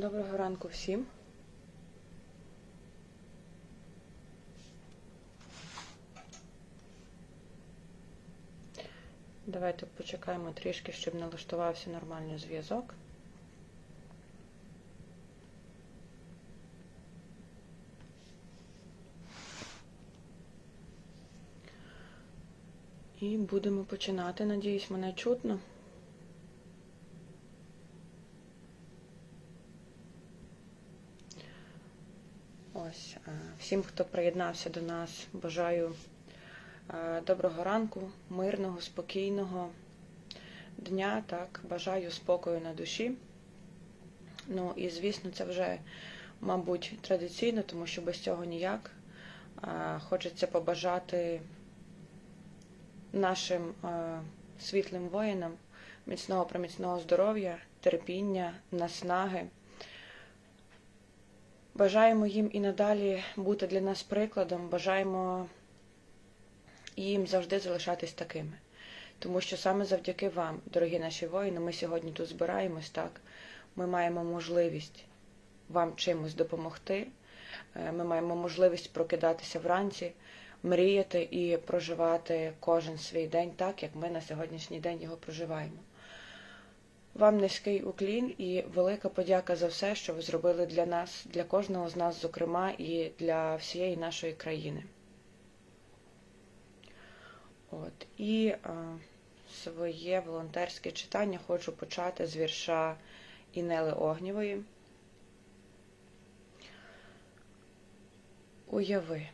Доброго ранку всім. Давайте почекаємо трішки, щоб налаштувався нормальний зв'язок. І будемо починати. Надіюсь, мене чутно. Ось е, всім, хто приєднався до нас, бажаю е, доброго ранку, мирного, спокійного дня. Так, бажаю спокою на душі. Ну і звісно, це вже, мабуть, традиційно, тому що без цього ніяк. Е, Хочеться побажати нашим світлим воїнам міцного проміцного здоров'я, терпіння, наснаги. Бажаємо їм і надалі бути для нас прикладом, бажаємо їм завжди залишатись такими. Тому що саме завдяки вам, дорогі наші воїни, ми сьогодні тут збираємось так. Ми маємо можливість вам чимось допомогти. Е, Ми маємо можливість прокидатися вранці, мріяти і проживати кожен свій день так, як ми на сьогоднішній день його проживаємо. Вам низький уклін і велика подяка за все, що ви зробили для нас, для кожного з нас, зокрема, і для всієї нашої країни. От. І е, своє волонтерське читання хочу почати з вірша Інели Огнєвої. Уяви,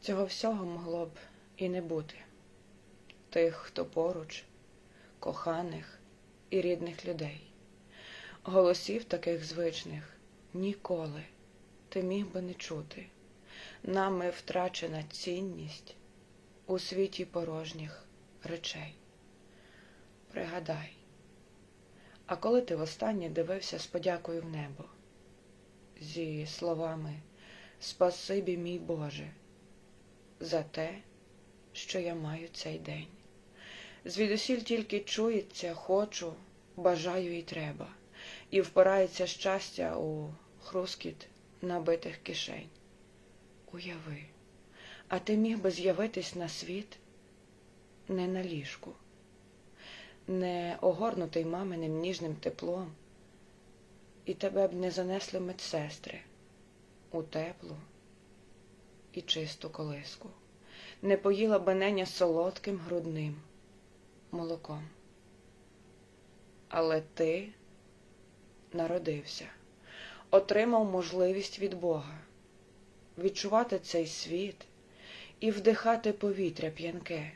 цього всього могло б і не бути. Тих, хто поруч, коханих і рідних людей. Голосів таких звичних ніколи ти міг би не чути. Нами втрачена цінність у світі порожніх речей. Пригадай, а коли ти востаннє дивився з подякою в небо, зі словами Спасибі, мій Боже, за те, що я маю цей день. Звідусіль тільки чується, хочу, бажаю і треба, і впирається щастя у хрускіт набитих кишень. Уяви, а ти міг би з'явитись на світ не на ліжку, не огорнутий маминим ніжним теплом, і тебе б не занесли медсестри у теплу і чисту колиску, не поїла б неня солодким грудним молоком. Але ти народився, отримав можливість від Бога відчувати цей світ і вдихати повітря п'янке.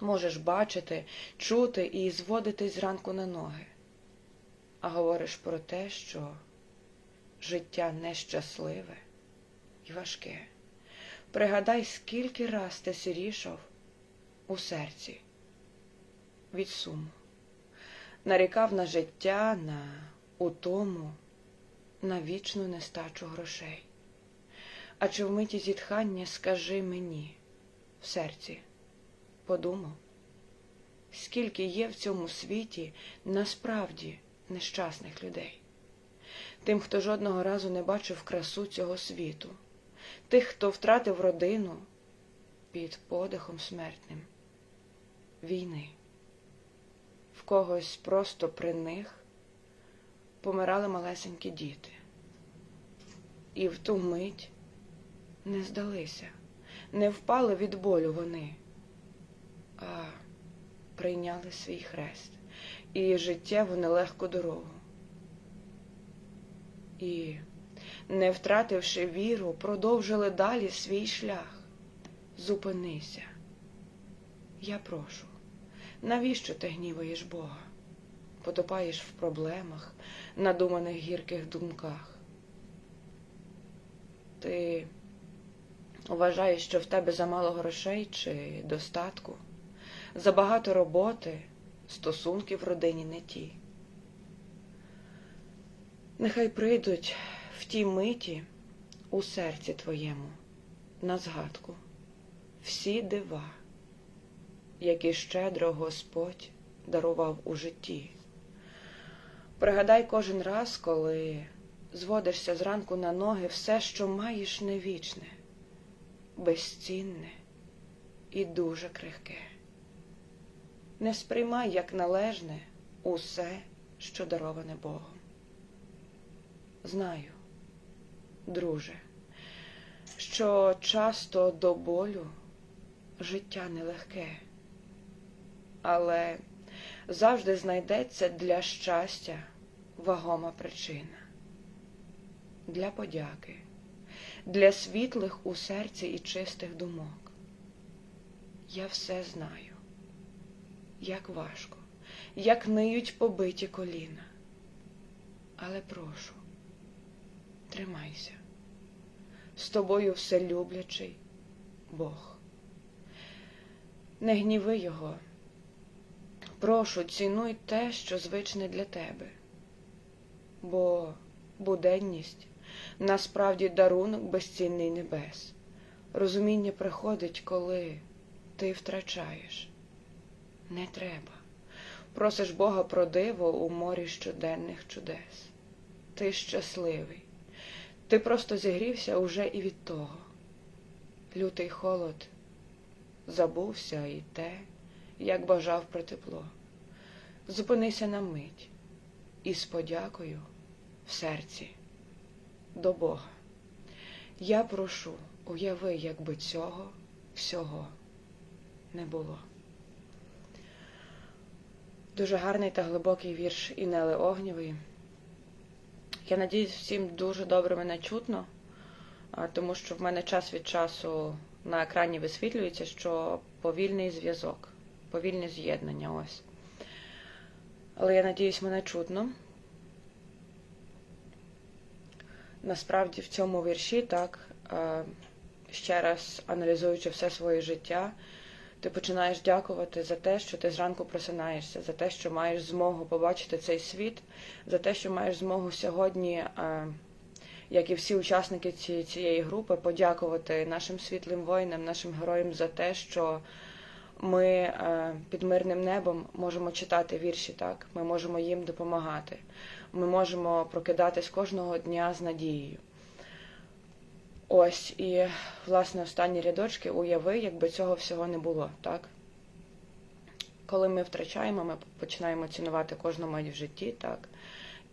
Можеш бачити, чути і зводитись зранку на ноги, а говориш про те, що життя нещасливе і важке. Пригадай, скільки раз ти сирішав у серці від суму, нарікав на життя, на утому, на вічну нестачу грошей. А чи в миті зітхання скажи мені в серці, подумав, скільки є в цьому світі насправді нещасних людей, тим, хто жодного разу не бачив красу цього світу, тих, хто втратив родину під подихом смертним. Війни когось просто при них помирали малесенькі діти. І в ту мить не здалися, не впали від болю вони, а прийняли свій хрест і життєву нелегку дорогу. І, не втративши віру, продовжили далі свій шлях. Зупинися. Я прошу. Навіщо ти гніваєш Бога? Потопаєш в проблемах, надуманих гірких думках. Ти вважаєш, що в тебе замало грошей чи достатку, забагато роботи, стосунки в родині не ті. Нехай прийдуть в тій миті у серці твоєму на згадку всі дива які щедро Господь дарував у житті. Пригадай кожен раз, коли зводишся зранку на ноги все, що маєш не вічне, безцінне і дуже крихке. Не сприймай як належне усе, що дароване Богом. Знаю, друже, що часто до болю життя нелегке, але завжди знайдеться для щастя вагома причина, для подяки, для світлих у серці і чистих думок. Я все знаю, як важко, як ниють побиті коліна. Але прошу, тримайся, з тобою все люблячий Бог. Не гніви його. Прошу, цінуй те, що звичне для тебе, бо буденність насправді дарунок безцінний небес. Розуміння приходить, коли ти втрачаєш. Не треба. Просиш Бога про диво у морі щоденних чудес. Ти щасливий. Ти просто зігрівся уже і від того. Лютий холод забувся і те як бажав про тепло. Зупинися на мить і з подякою в серці до Бога. Я прошу, уяви, якби цього всього не було. Дуже гарний та глибокий вірш Інели Огнєвої. Я надіюсь, всім дуже добре мене чутно, тому що в мене час від часу на екрані висвітлюється, що повільний зв'язок повільне з'єднання ось. Але я надіюсь, мене чутно. Насправді в цьому вірші, так, ще раз аналізуючи все своє життя, ти починаєш дякувати за те, що ти зранку просинаєшся, за те, що маєш змогу побачити цей світ, за те, що маєш змогу сьогодні, як і всі учасники цієї групи, подякувати нашим світлим воїнам, нашим героям за те, що ми е, під мирним небом можемо читати вірші, так, ми можемо їм допомагати. Ми можемо прокидатись кожного дня з надією. Ось, і, власне, останні рядочки уяви, якби цього всього не було, так? Коли ми втрачаємо, ми починаємо цінувати кожну мить в житті, так?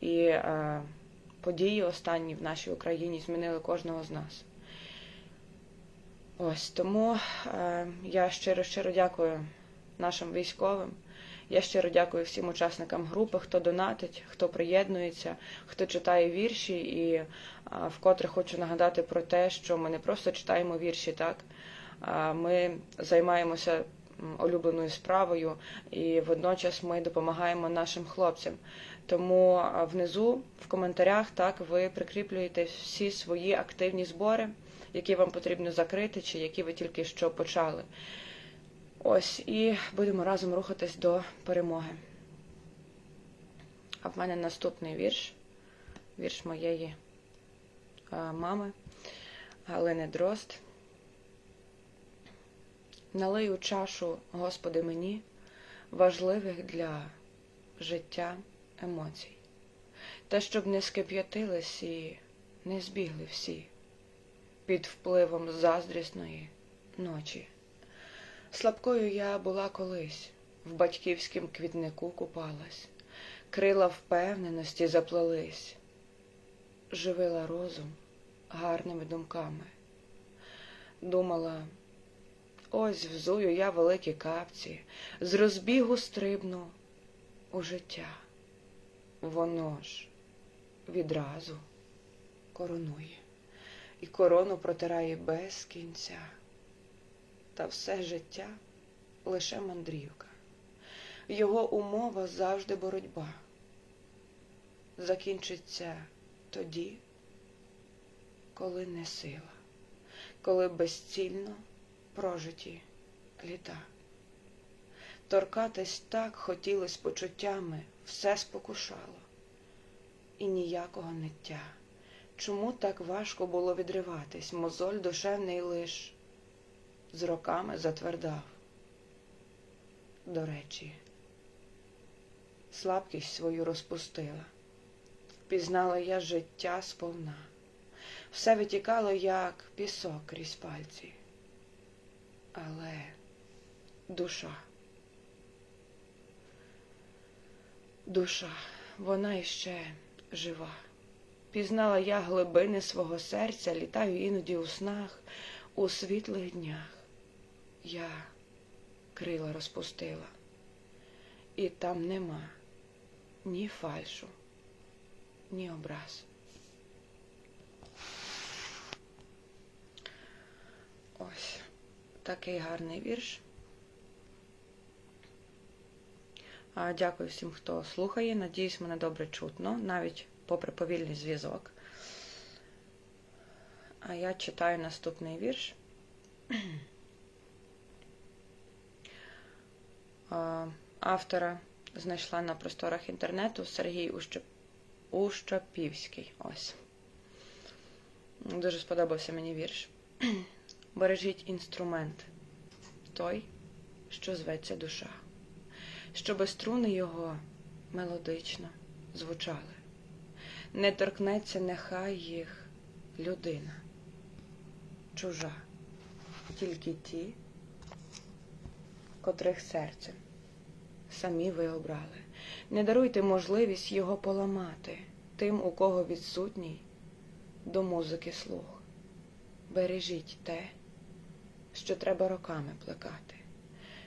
І е, події останні в нашій Україні змінили кожного з нас. Ось тому е, я щиро щиро дякую нашим військовим. Я щиро дякую всім учасникам групи, хто донатить, хто приєднується, хто читає вірші. І е, вкотре хочу нагадати про те, що ми не просто читаємо вірші, так а ми займаємося улюбленою справою, і водночас ми допомагаємо нашим хлопцям. Тому внизу в коментарях так ви прикріплюєте всі свої активні збори які вам потрібно закрити, чи які ви тільки що почали. Ось, і будемо разом рухатись до перемоги. А в мене наступний вірш, вірш моєї мами Галини Дрозд. Налию чашу, Господи, мені важливих для життя емоцій, та щоб не скип'ятились і не збігли всі під впливом заздрісної ночі. Слабкою я була колись, в батьківськім квітнику купалась, крила впевненості заплелись, живила розум гарними думками. Думала, ось взую я великі капці, з розбігу стрибну у життя. Воно ж відразу коронує і корону протирає без кінця. Та все життя лише мандрівка, його умова завжди боротьба. Закінчиться тоді, коли не сила, коли безцільно прожиті літа. Торкатись так хотілось почуттями, все спокушало, і ніякого ниття. Чому так важко було відриватись, мозоль душевний лиш з роками затвердав. До речі, слабкість свою розпустила, пізнала я життя сповна. Все витікало, як пісок крізь пальці. Але душа. Душа, вона іще жива. Пізнала я глибини свого серця, літаю іноді у снах, у світлих днях. Я крила розпустила, і там нема ні фальшу, ні образ. Ось такий гарний вірш. Дякую всім, хто слухає. Надіюсь, мене добре чутно, навіть попри повільний зв'язок. А я читаю наступний вірш. Автора знайшла на просторах інтернету Сергій Ущеп... Ущапівський. Ось. Дуже сподобався мені вірш. Бережіть інструмент той, що зветься душа, щоби струни його мелодично звучали. Не торкнеться нехай їх людина, чужа, тільки ті, котрих серцем самі ви обрали. Не даруйте можливість його поламати тим, у кого відсутній до музики слух. Бережіть те, що треба роками плекати,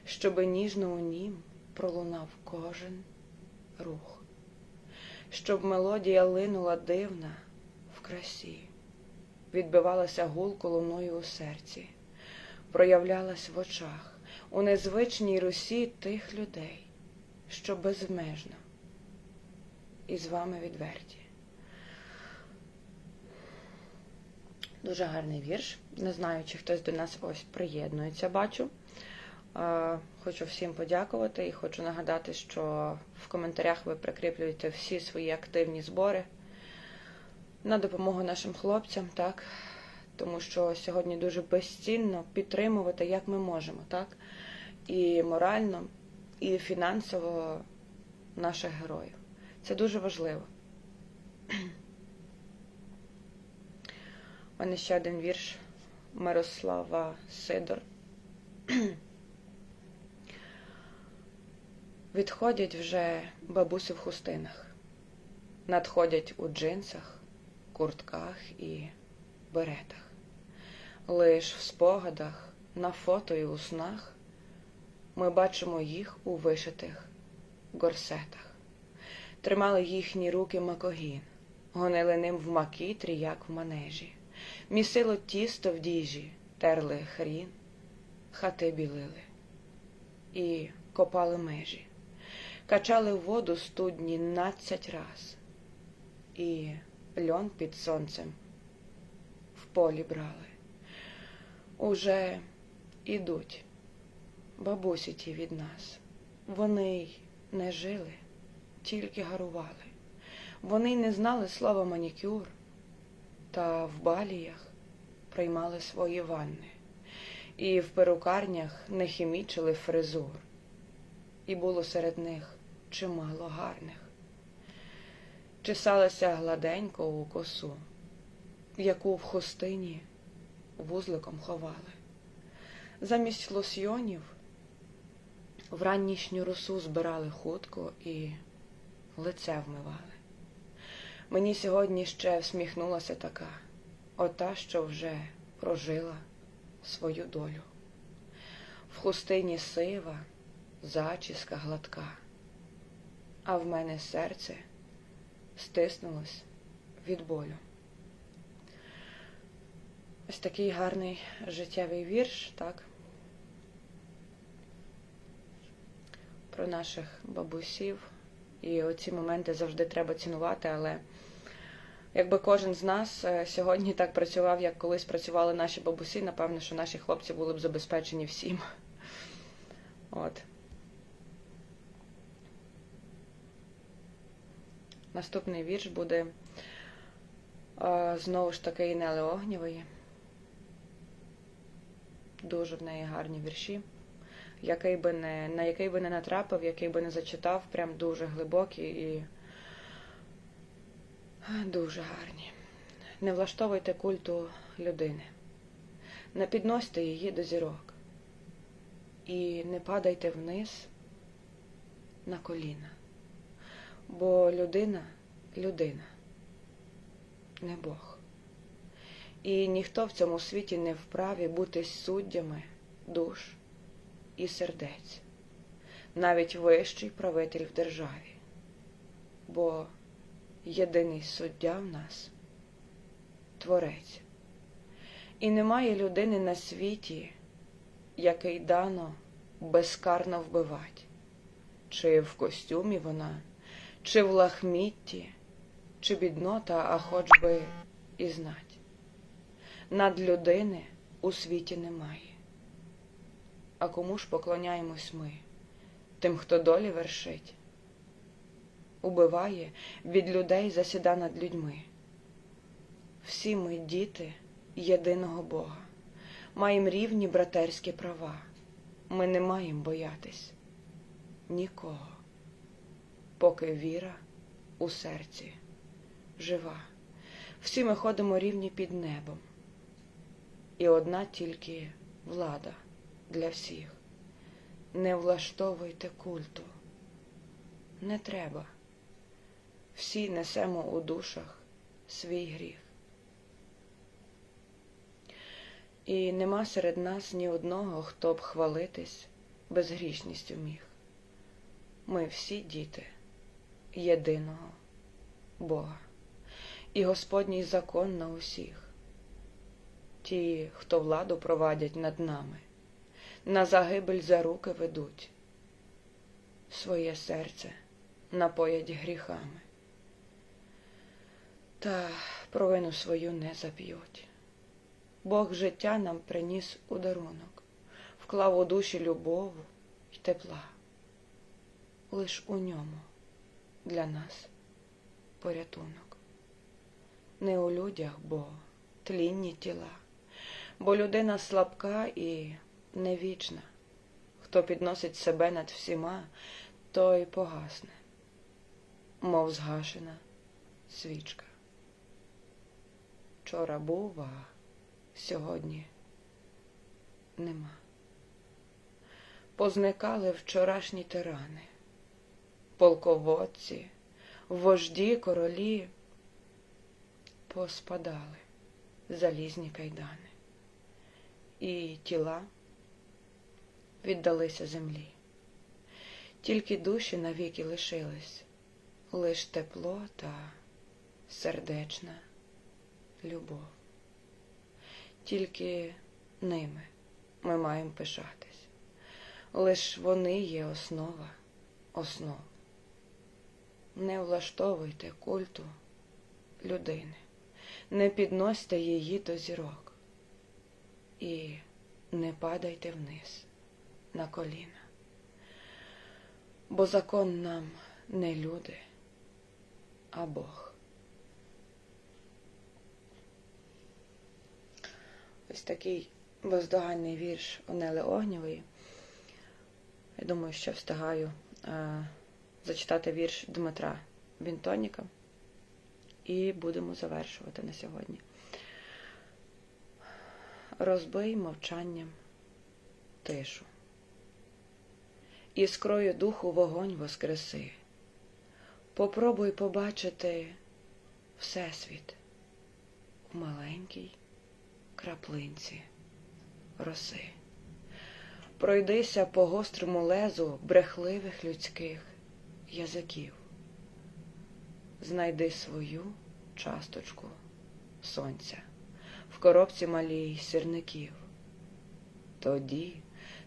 щоби ніжно у нім пролунав кожен рух, щоб мелодія линула дивна в красі, відбивалася гулко луною у серці, проявлялась в очах, у незвичній русі тих людей, що безмежно і з вами відверті. Дуже гарний вірш. Не знаю, чи хтось до нас ось приєднується, бачу. Хочу всім подякувати і хочу нагадати, що в коментарях ви прикріплюєте всі свої активні збори на допомогу нашим хлопцям, так? Тому що сьогодні дуже безцінно підтримувати, як ми можемо, так? І морально, і фінансово наших героїв. Це дуже важливо. У мене ще один вірш Мирослава Сидор. Відходять вже бабусі в хустинах, надходять у джинсах, куртках і беретах. Лиш в спогадах, на фото і у снах ми бачимо їх у вишитих горсетах. Тримали їхні руки макогін, гонили ним в макітрі, як в манежі. Місило тісто в діжі, терли хрін, хати білили і копали межі, качали воду студні надцять раз, і льон під сонцем в полі брали. Уже ідуть бабусі ті від нас. Вони й не жили, тільки гарували. Вони й не знали слова манікюр та в баліях приймали свої ванни, і в перукарнях не хімічили фризур, і було серед них чимало гарних. Чесалася гладенько у косу, яку в хустині вузликом ховали. Замість лосьйонів в раннішню росу збирали хутко і лице вмивали. Мені сьогодні ще всміхнулася така, ота, що вже прожила свою долю. В хустині сива, зачіска гладка, а в мене серце стиснулось від болю. Ось такий гарний життєвий вірш, так? Про наших бабусів. І оці моменти завжди треба цінувати, але якби кожен з нас е, сьогодні так працював, як колись працювали наші бабусі, напевно, що наші хлопці були б забезпечені всім. От. Наступний вірш буде е, знову ж таки Інели Огнєвої. Дуже в неї гарні вірші який би не, на який би не натрапив, який би не зачитав, прям дуже глибокий і Дуже гарні. Не влаштовуйте культу людини, не підносьте її до зірок і не падайте вниз на коліна, бо людина людина, не Бог. І ніхто в цьому світі не вправі бути суддями душ і сердець, навіть вищий правитель в державі, бо єдиний суддя в нас творець. І немає людини на світі, який дано безкарно вбивать, чи в костюмі вона, чи в лахмітті, чи біднота, а хоч би і знать. Над людини у світі немає. А кому ж поклоняємось ми, тим, хто долі вершить, убиває від людей засіда над людьми. Всі ми діти єдиного Бога, маємо рівні братерські права. Ми не маємо боятись нікого, поки віра у серці жива. Всі ми ходимо рівні під небом, і одна тільки влада для всіх. Не влаштовуйте культу, не треба. Всі несемо у душах свій гріх. І нема серед нас ні одного, хто б хвалитись безгрішністю міг. Ми всі діти єдиного Бога, і Господній закон на усіх. Ті, хто владу провадять над нами, на загибель за руки ведуть, своє серце напоять гріхами, та провину свою не зап'ють. Бог життя нам приніс у дарунок, вклав у душі любову й тепла. Лиш у ньому для нас порятунок. Не у людях, бо тлінні тіла, бо людина слабка і невічна. Хто підносить себе над всіма, той погасне, мов згашена свічка. Вчора був, а сьогодні нема. Позникали вчорашні тирани, полководці, вожді, королі, поспадали залізні кайдани, і тіла віддалися землі. Тільки душі навіки лишились, лиш тепло та сердечна любов. Тільки ними ми маємо пишатись. Лиш вони є основа основ. Не влаштовуйте культу людини, не підносьте її до зірок і не падайте вниз на коліна. Бо закон нам не люди, а Бог. Ось такий бездоганний вірш Онели Огнєвої. Я думаю, що встигаю е, зачитати вірш Дмитра Вінтоніка. І будемо завершувати на сьогодні. Розбий мовчанням тишу. Іскрою духу вогонь воскреси. Попробуй побачити Всесвіт у маленькій краплинці роси. Пройдися по гострому лезу брехливих людських язиків. Знайди свою часточку сонця в коробці малій сірників. Тоді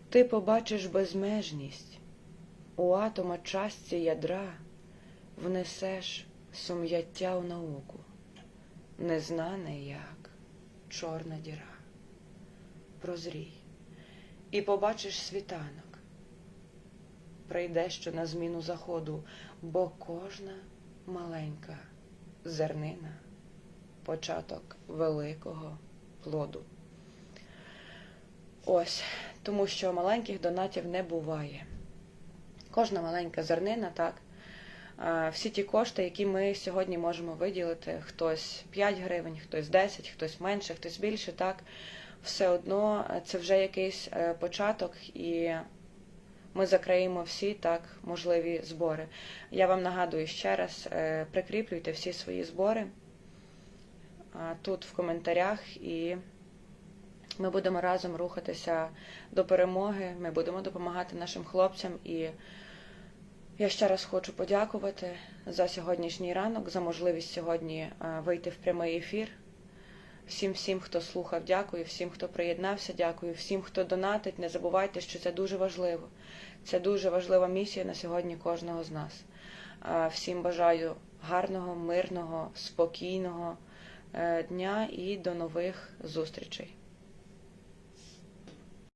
ти побачиш безмежність, у атома частці ядра внесеш сум'яття в науку, незнане як чорна діра. Прозрій і побачиш світанок. Прийде що на зміну заходу, бо кожна маленька зернина початок великого плоду. Ось, тому що маленьких донатів не буває. Кожна маленька зернина, так, Всі ті кошти, які ми сьогодні можемо виділити, хтось 5 гривень, хтось 10, хтось менше, хтось більше, так все одно це вже якийсь е, початок, і ми закриємо всі так можливі збори. Я вам нагадую ще раз: е, прикріплюйте всі свої збори тут в коментарях, і ми будемо разом рухатися до перемоги. Ми будемо допомагати нашим хлопцям. І я ще раз хочу подякувати за сьогоднішній ранок, за можливість сьогодні вийти в прямий ефір. Всім, всім, хто слухав, дякую, всім, хто приєднався, дякую, всім, хто донатить. Не забувайте, що це дуже важливо. Це дуже важлива місія на сьогодні кожного з нас. Всім бажаю гарного, мирного, спокійного е, дня і до нових зустрічей.